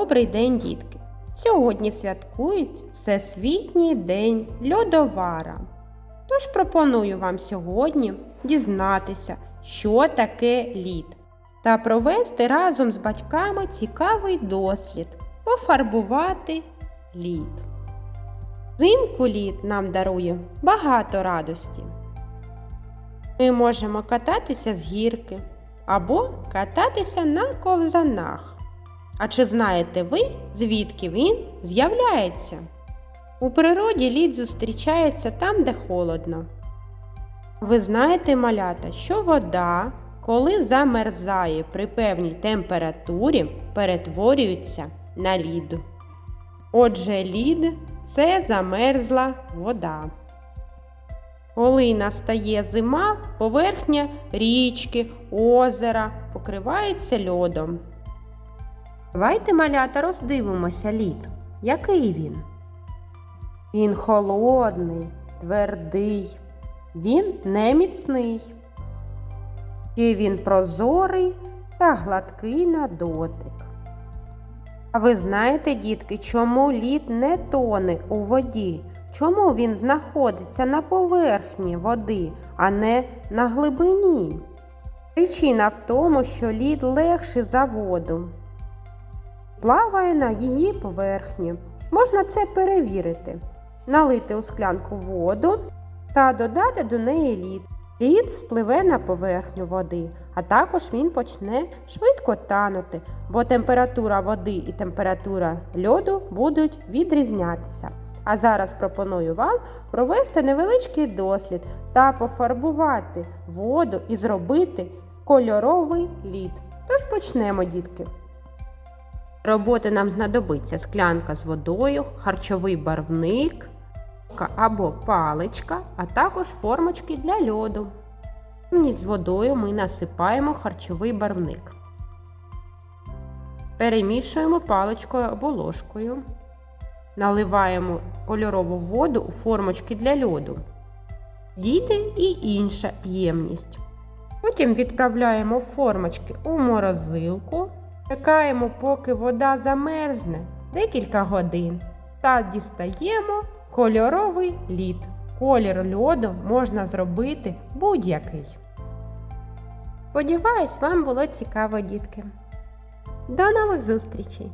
Добрий день, дітки! Сьогодні святкують Всесвітній день льодовара. Тож пропоную вам сьогодні дізнатися, що таке лід, та провести разом з батьками цікавий дослід пофарбувати лід. Взимку лід нам дарує багато радості. Ми можемо кататися з гірки або кататися на ковзанах. А чи знаєте ви, звідки він з'являється? У природі лід зустрічається там, де холодно. Ви знаєте, малята, що вода, коли замерзає при певній температурі, перетворюється на лід. Отже, лід це замерзла вода. Коли настає зима, поверхня річки, озера покривається льодом. Давайте, малята, роздивимося лід. Який він? Він холодний, твердий, він не міцний. Ще він прозорий та гладкий на дотик. А ви знаєте, дітки, чому лід не тоне у воді? Чому він знаходиться на поверхні води, а не на глибині? Причина в тому, що лід легший за воду плаває на її поверхні. Можна це перевірити, налити у склянку воду та додати до неї лід. Лід спливе на поверхню води, а також він почне швидко танути, бо температура води і температура льоду будуть відрізнятися. А зараз пропоную вам провести невеличкий дослід та пофарбувати воду і зробити кольоровий лід. Тож почнемо, дітки. Роботи нам знадобиться склянка з водою, харчовий барвник або паличка, а також формочки для льоду. З водою ми насипаємо харчовий барвник. Перемішуємо паличкою або ложкою. Наливаємо кольорову воду у формочки для льоду. Діти і інша ємність. Потім відправляємо формочки у морозилку. Чекаємо, поки вода замерзне декілька годин та дістаємо кольоровий лід. Колір льоду можна зробити будь-який. Сподіваюсь, вам було цікаво, дітки. До нових зустрічей!